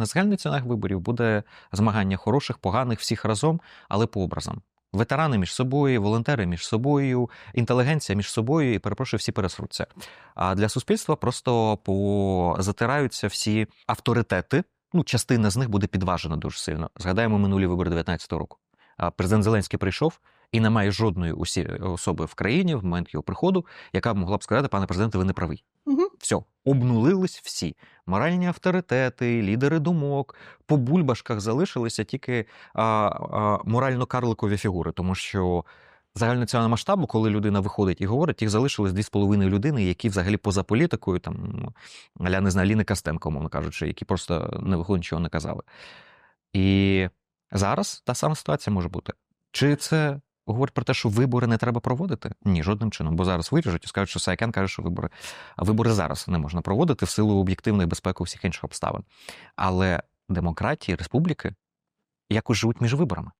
на загальнонаціональних виборів буде змагання хороших, поганих, всіх разом, але по образам. Ветерани між собою, волонтери між собою, інтелігенція між собою, і перепрошую, всі пересруться. А для суспільства просто позатираються всі авторитети. Ну, частина з них буде підважена дуже сильно. Згадаємо минулі вибори 19-го року. Президент Зеленський прийшов і немає жодної особи в країні в момент його приходу, яка могла б сказати, пане президенте, ви не правий. Все, обнулились всі моральні авторитети, лідери думок. По бульбашках залишилися тільки а, а, морально-карликові фігури, тому що загальнонаціонального масштабу, коли людина виходить і говорить, їх залишилось дві з половиною людини, які взагалі поза політикою, там я не знаю, Ліни Костенко, умовно кажучи, які просто не виходять, нічого не казали. І зараз та сама ситуація може бути. Чи це говорить про те, що вибори не треба проводити? Ні, жодним чином. Бо зараз виріжуть і скажуть, що Сайкен каже, що вибори, вибори зараз не можна проводити в силу об'єктивної безпеки всіх інших обставин. Але демократії, республіки якось живуть між виборами.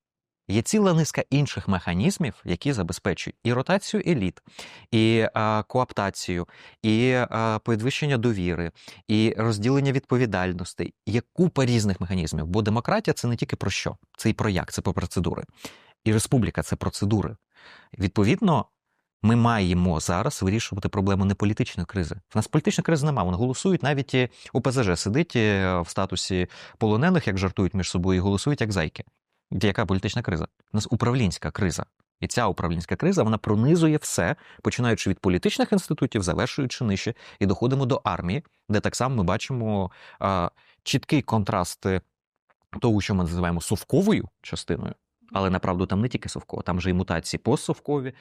Є ціла низка інших механізмів, які забезпечують і ротацію еліт, і а, кооптацію, і а, підвищення довіри, і розділення відповідальностей. Є купа різних механізмів. Бо демократія це не тільки про що, це і про як, це про процедури. І республіка це процедури. Відповідно, ми маємо зараз вирішувати проблему не політичної кризи. В нас політичної кризи немає. Вони голосують навіть і ОПЗЖ сидить в статусі полонених, як жартують між собою, і голосують як зайки. Яка політична криза? У нас управлінська криза. І ця управлінська криза вона пронизує все, починаючи від політичних інститутів, завершуючи нижче, і доходимо до армії, де так само ми бачимо а, чіткий контраст того, що ми називаємо совковою частиною. Але направду там не тільки совково, там же і мутації постсовкові,